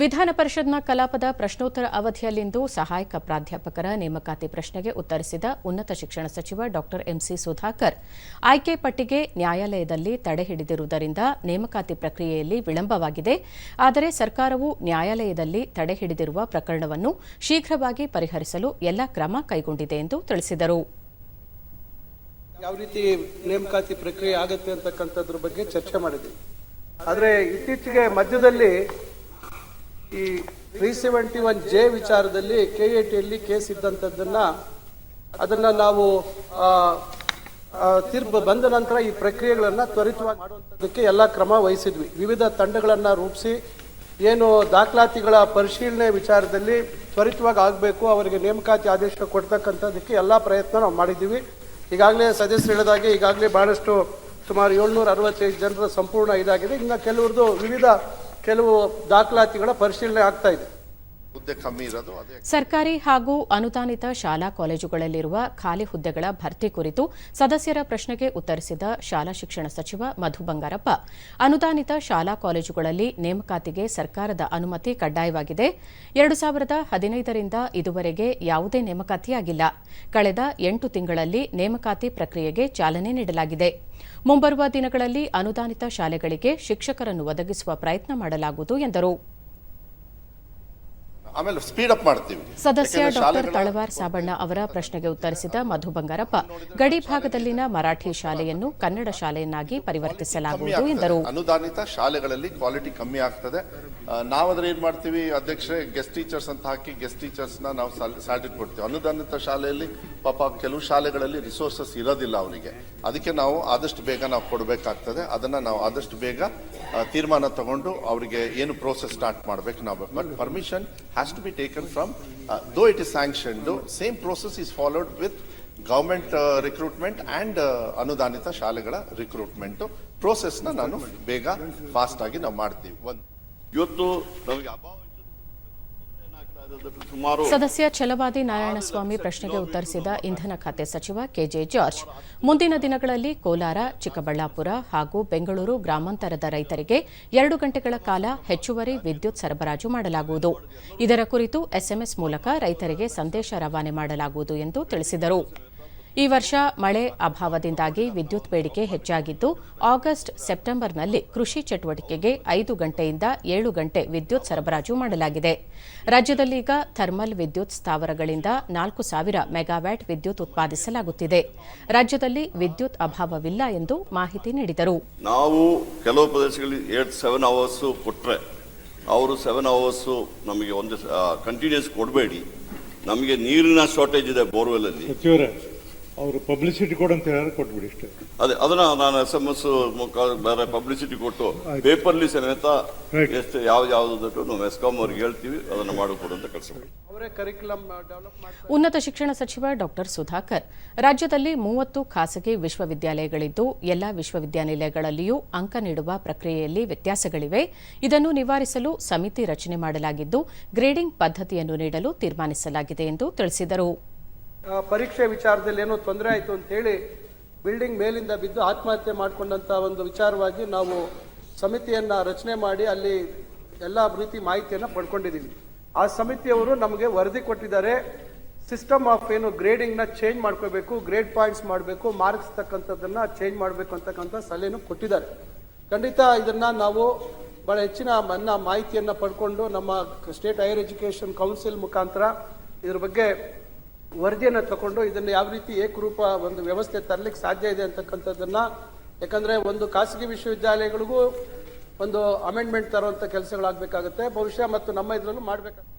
ವಿಧಾನ ಪರಿಷತ್ನ ಕಲಾಪದ ಪ್ರಶ್ನೋತ್ತರ ಅವಧಿಯಲ್ಲಿಂದು ಸಹಾಯಕ ಪ್ರಾಧ್ಯಾಪಕರ ನೇಮಕಾತಿ ಪ್ರಶ್ನೆಗೆ ಉತ್ತರಿಸಿದ ಉನ್ನತ ಶಿಕ್ಷಣ ಸಚಿವ ಡಾ ಎಂಸಿ ಸುಧಾಕರ್, ಆಯ್ಕೆ ಪಟ್ಟಿಗೆ ನ್ಯಾಯಾಲಯದಲ್ಲಿ ತಡೆ ಹಿಡಿದಿರುವುದರಿಂದ ನೇಮಕಾತಿ ಪ್ರಕ್ರಿಯೆಯಲ್ಲಿ ವಿಳಂಬವಾಗಿದೆ. ಆದರೆ ಸರ್ಕಾರವು ನ್ಯಾಯಾಲಯದಲ್ಲಿ ತಡೆ ಹಿಡಿದಿರುವ ಪ್ರಕರಣವನ್ನು ಶೀಘ್ರವಾಗಿ ಪರಿಹರಿಸಲು ಎಲ್ಲ ಕ್ರಮ ಕೈಗೊಂಡಿದೆ ಎಂದು ತಿಳಿಸಿದರು. ಯಾವ ರೀತಿ ನೇಮಕಾತಿ ಪ್ರಕ್ರಿಯೆ ಆಗುತ್ತೆ ಅಂತಕ್ಕಂಥದ್ರ ಬಗ್ಗೆ ಚರ್ಚೆ ಮಾಡಿದ್ವಿ. ಆದರೆ ಇತ್ತೀಚೆಗೆ ಮಧ್ಯದಲ್ಲಿ ಈ ತ್ರೀ ಸೆವೆಂಟಿ ಒನ್ ಜೆ ವಿಚಾರದಲ್ಲಿ ಕೆ ಎ ಟಿಯಲ್ಲಿ ಕೇಸ್ ಇದ್ದಂಥದ್ದನ್ನ ಅದನ್ನ ನಾವು ತೀರ್ಪು ಬಂದ ನಂತರ ಈ ಪ್ರಕ್ರಿಯೆಗಳನ್ನ ತ್ವರಿತವಾಗಿ ಮಾಡುವಂಥದ್ದಕ್ಕೆ ಎಲ್ಲ ಕ್ರಮ ವಹಿಸಿದ್ವಿ. ವಿವಿಧ ತಂಡಗಳನ್ನ ರೂಪಿಸಿ, ಏನು ದಾಖಲಾತಿಗಳ ಪರಿಶೀಲನೆ ವಿಚಾರದಲ್ಲಿ ತ್ವರಿತವಾಗಿ ಆಗಬೇಕು, ಅವರಿಗೆ ನೇಮಕಾತಿ ಆದೇಶ ಕೊಡ್ತಕ್ಕಂಥದ್ದಕ್ಕೆ ಎಲ್ಲ ಪ್ರಯತ್ನ ನಾವು ಮಾಡಿದ್ದೀವಿ. ಈಗಾಗಲೇ ಸದಸ್ಯರು ಹೇಳಿದಾಗೆ ಈಗಾಗಲೇ ಬಹಳಷ್ಟು ಸುಮಾರು ಏಳ್ನೂರ ಅರವತ್ತೈದು ಜನರ ಸಂಪೂರ್ಣ ಇದಾಗಿದೆ. ಇನ್ನು ಕೆಲವ್ರದ್ದು ವಿವಿಧ ಕೆಲವು ದಾಖಲಾತಿಗಳ ಪರಿಶೀಲನೆ ಆಗ್ತಾ ಇದೆ. ಸರ್ಕಾರಿ ಹಾಗೂ ಅನುದಾನಿತ ಶಾಲಾ ಕಾಲೇಜುಗಳಲ್ಲಿರುವ ಖಾಲಿ ಹುದ್ದೆಗಳ ಭರ್ತಿ ಕುರಿತು ಸದಸ್ಯರ ಪ್ರಶ್ನೆಗೆ ಉತ್ತರಿಸಿದ ಶಾಲಾ ಶಿಕ್ಷಣ ಸಚಿವ ಮಧು ಬಂಗಾರಪ್ಪ, ಅನುದಾನಿತ ಶಾಲಾ ಕಾಲೇಜುಗಳಲ್ಲಿ ನೇಮಕಾತಿಗೆ ಸರ್ಕಾರದ ಅನುಮತಿ ಕಡ್ಡಾಯವಾಗಿದೆ. ಎರಡು ಸಾವಿರದ ಹದಿನೈದರಿಂದ ಇದುವರೆಗೆ ಯಾವುದೇ ನೇಮಕಾತಿಯಾಗಿಲ್ಲ. ಕಳೆದ ಎಂಟು ತಿಂಗಳಲ್ಲಿ ನೇಮಕಾತಿ ಪ್ರಕ್ರಿಯೆಗೆ ಚಾಲನೆ ನೀಡಲಾಗಿದೆ. ಮುಂಬರುವ ದಿನಗಳಲ್ಲಿ ಅನುದಾನಿತ ಶಾಲೆಗಳಿಗೆ ಶಿಕ್ಷಕರನ್ನು ಒದಗಿಸುವ ಪ್ರಯತ್ನ ಮಾಡಲಾಗುವುದು ಎಂದರು. ಆಮೇಲೆ ಸ್ಪೀಡ್ ಅಪ್ ಮಾಡ್ತೀವಿ. ಸದಸ್ಯ ಡಾಕ್ಟರ್ ತಳವಾರ್ ಸಾಬಣ್ಣ ಅವರ ಪ್ರಶ್ನೆಗೆ ಉತ್ತರಿಸಿದ ಮಧು ಬಂಗಾರಪ್ಪ ಗಡಿ ಭಾಗದಲ್ಲಿನ ಮರಾಠಿ ಶಾಲೆಯನ್ನು ಕನ್ನಡ ಶಾಲೆಯನ್ನಾಗಿ ಪರಿವರ್ತಿಸಲಾಗುವುದು. ಎಂದರು. ಅನುದಾನಿತ ಶಾಲೆಗಳಲ್ಲಿ ಕ್ವಾಲಿಟಿ ಕಮ್ಮಿ ಆಗ್ತದೆ. ನಾವಾದ್ರೆ ಏನ್ ಮಾಡ್ತೀವಿ ಅಧ್ಯಕ್ಷರೇ ಗೆಸ್ಟ್ ಟೀಚರ್ಸ್ ಅಂತ ಹಾಕಿ ಗೆಸ್ಟ್ ಟೀಚರ್ಸ್ನ ನಾವು ಸ್ಯಾಲರಿ ಕೊಡ್ತೀವಿ. ಅನುದಾನಿತ ಶಾಲೆಯಲ್ಲಿ ಪಾಪ ಕೆಲವು ಶಾಲೆಗಳಲ್ಲಿ ರಿಸೋರ್ಸಸ್ ಇರೋದಿಲ್ಲ ಅವರಿಗೆ. ಅದಕ್ಕೆ ನಾವು ಆದಷ್ಟು ಬೇಗ ನಾವು ಕೊಡಬೇಕಾಗ್ತದೆ. ಅದನ್ನ ನಾವು ಆದಷ್ಟು ಬೇಗ ತೀರ್ಮಾನ ತಗೊಂಡು ಅವರಿಗೆ ಏನು ಪ್ರೋಸೆಸ್ ಸ್ಟಾರ್ಟ್ ಮಾಡ್ಬೇಕು ನಾವು but permission has to be taken from though it is sanctioned same process is followed with government recruitment and ಅನುದಾನಿತ ಶಾಲೆಗಳ ರಿಕ್ರೂಟ್ಮೆಂಟು ಪ್ರೋಸೆಸ್ನ ನಾನು ಬೇಗ ಫಾಸ್ಟಾಗಿ ನಾವು ಮಾಡ್ತೀವಿ. ಒಂದು ಇವತ್ತು ನಮಗೆ ಏನಾಗ್ತಾ ಇದೆ ಅಂದ್ರೆ ಸುಮಾರು ಸದಸ್ಯ ಛಲವಾದಿ ನಾರಾಯಣಸ್ವಾಮಿ ಪ್ರಶ್ನೆಗೆ ಉತ್ತರಿಸಿದ ಇಂಧನ ಖಾತೆ ಸಚಿವ ಕೆಜೆ ಜಾರ್ಜ್, ಮುಂದಿನ ದಿನಗಳಲ್ಲಿ ಕೋಲಾರ, ಚಿಕ್ಕಬಳ್ಳಾಪುರ ಹಾಗೂ ಬೆಂಗಳೂರು ಗ್ರಾಮಾಂತರದ ರೈತರಿಗೆ ಎರಡು ಗಂಟೆಗಳ ಕಾಲ ಹೆಚ್ಚುವರಿ ವಿದ್ಯುತ್ ಸರಬರಾಜು ಮಾಡಲಾಗುವುದು. ಇದರ ಕುರಿತು ಎಸ್ಎಂಎಸ್ ಮೂಲಕ ರೈತರಿಗೆ ಸಂದೇಶ ರವಾನೆ ಮಾಡಲಾಗುವುದು ಎಂದು ತಿಳಿಸಿದರು. ಈ ವರ್ಷ ಮಳೆ ಅಭಾವದಿಂದಾಗಿ ವಿದ್ಯುತ್ ಬೇಡಿಕೆ ಹೆಚ್ಚಾಗಿದ್ದು ಆಗಸ್ಟ್ ಸೆಪ್ಟೆಂಬರ್ನಲ್ಲಿ ಕೃಷಿ ಚಟುವಟಿಕೆಗೆ ಐದು ಗಂಟೆಯಿಂದ ಏಳು ಗಂಟೆ ವಿದ್ಯುತ್ ಸರಬರಾಜು ಮಾಡಲಾಗಿದೆ. ರಾಜ್ಯದಲ್ಲೀಗ ಥರ್ಮಲ್ ವಿದ್ಯುತ್ ಸ್ಥಾವರಗಳಿಂದ ನಾಲ್ಕು ಸಾವಿರ ಮೆಗಾವ್ಯಾಟ್ ವಿದ್ಯುತ್ ಉತ್ಪಾದಿಸಲಾಗುತ್ತಿದೆ. ರಾಜ್ಯದಲ್ಲಿ ವಿದ್ಯುತ್ ಅಭಾವವಿಲ್ಲ ಎಂದು ಮಾಹಿತಿ ನೀಡಿದರು. ನಾವು ಕೆಲವು ಪ್ರದೇಶಗಳಲ್ಲಿ ಏಟ್ ಸೆವೆನ್ ಅವರ್ಸ್ ಕೊಟ್ಟರೆ ಅವರು ಸೆವೆನ್ ಅವರ್ಸು ನಮಗೆ ಒಂದು ಕಂಟಿನ್ಯೂಸ್ ಕೊಡಬೇಡಿ. ನಮಗೆ ನೀರಿನ ಶಾರ್ಟೇಜ್ ಇದೆ ಬೋರ್ವೆಲ್ಲಲ್ಲಿ ಸಚಿವರೇ ಅವರು ಪಬ್ಲಿಸಿಟಿ ಕೊಡು ಅಂತ ಹೇಳಿ ಕೊಟ್ಬಿಡಿ ಇಷ್ಟೇ. ಅದೇ ಅದನ್ನ ನಾನು ಎಸ್ ಎಂ ಎಸ್ ಬೇರೆ ಪಬ್ಲಿಸಿಟಿ ಕೊಟ್ಟು ಪೇಪರ್ಲಿ ಸಮೇತ. ಎಷ್ಟು ಯಾವ ಯಾವ್ದು ನಾವು ಎಸ್ಕಾಂ ಅವ್ರಿಗೆ ಹೇಳ್ತೀವಿ ಅದನ್ನ ಮಾಡಿಕೊಡು ಅಂತ ಡೆವಲಪ್ ಮಾಡಿ ಉನ್ನತ ಶಿಕ್ಷಣ ಸಚಿವ ಡಾಕ್ಟರ್ ಸುಧಾಕರ್ ರಾಜ್ಯದಲ್ಲಿ ಮೂವತ್ತು ಖಾಸಗಿ ವಿಶ್ವವಿದ್ಯಾಲಯಗಳಿದ್ದು ಎಲ್ಲಾ ವಿಶ್ವವಿದ್ಯಾನಿಲಯಗಳಲ್ಲಿಯೂ ಅಂಕ ನೀಡುವ ಪ್ರಕ್ರಿಯೆಯಲ್ಲಿ ವ್ಯತ್ಯಾಸಗಳಿವೆ. ಇದನ್ನು ನಿವಾರಿಸಲು ಸಮಿತಿ ರಚನೆ ಮಾಡಲಾಗಿದ್ದು ಗ್ರೇಡಿಂಗ್ ಪದ್ಧತಿಯನ್ನು ನೀಡಲು ತೀರ್ಮಾನಿಸಲಾಗಿದೆ ಎಂದು ತಿಳಿಸಿದರು. ಪರೀಕ್ಷೆ ವಿಚಾರದಲ್ಲಿ ಏನೋ ತೊಂದರೆ ಆಯಿತು ಅಂತ ಹೇಳಿ ಬಿಲ್ಡಿಂಗ್ ಮೇಲಿಂದ ಬಿದ್ದು ಆತ್ಮಹತ್ಯೆ ಮಾಡಿಕೊಂಡಂತ ಒಂದು ವಿಚಾರವಾಗಿ ನಾವು ಸಮಿತಿಯನ್ನು ರಚನೆ ಮಾಡಿ ಅಲ್ಲಿ ಎಲ್ಲ ರೀತಿ ಮಾಹಿತಿಯನ್ನು ಪಡ್ಕೊಂಡಿದ್ದೀವಿ ಆ ಸಮಿತಿಯವರು ನಮಗೆ ವರದಿ ಕೊಟ್ಟಿದ್ದಾರೆ. ಸಿಸ್ಟಮ್ ಆಫ್ ಏನು ಗ್ರೇಡಿಂಗ್ನ ಚೇಂಜ್ ಮಾಡ್ಕೋಬೇಕು ಗ್ರೇಡ್ ಪಾಯಿಂಟ್ಸ್ ಮಾಡಬೇಕು ಮಾರ್ಕ್ಸ್ ತಕ್ಕಂಥದ್ದನ್ನ ಚೇಂಜ್ ಮಾಡಬೇಕು ಅಂತಕ್ಕಂಥ ಸಲಹೆನೂ ಕೊಟ್ಟಿದ್ದಾರೆ. ಖಂಡಿತ ಇದನ್ನ ನಾವು ಬಹಳ ಹೆಚ್ಚಿನ ಮಾಹಿತಿಯನ್ನ ಪಡ್ಕೊಂಡು ನಮ್ಮ ಸ್ಟೇಟ್ ಹೈಯರ್ ಎಜುಕೇಶನ್ ಕೌನ್ಸಿಲ್ ಮುಖಾಂತರ ಇದ್ರ ಬಗ್ಗೆ ವರದಿಯನ್ನು ತಗೊಂಡು ಇದನ್ನು ಯಾವ ರೀತಿ ಏಕರೂಪ ಒಂದು ವ್ಯವಸ್ಥೆ ತರಲಿಕ್ಕೆ ಸಾಧ್ಯ ಇದೆ ಅಂತಕ್ಕಂಥದ್ದನ್ನು, ಯಾಕಂದರೆ ಒಂದು ಖಾಸಗಿ ವಿಶ್ವವಿದ್ಯಾಲಯಗಳಿಗೂ ಒಂದು ಅಮೆಂಡ್ಮೆಂಟ್ ತರುವಂಥ ಕೆಲಸಗಳಾಗಬೇಕಾಗುತ್ತೆ. ಬಹುಶಃ ಮತ್ತು ನಮ್ಮ ಇದರಲ್ಲೂ ಮಾಡಬೇಕಾಗುತ್ತೆ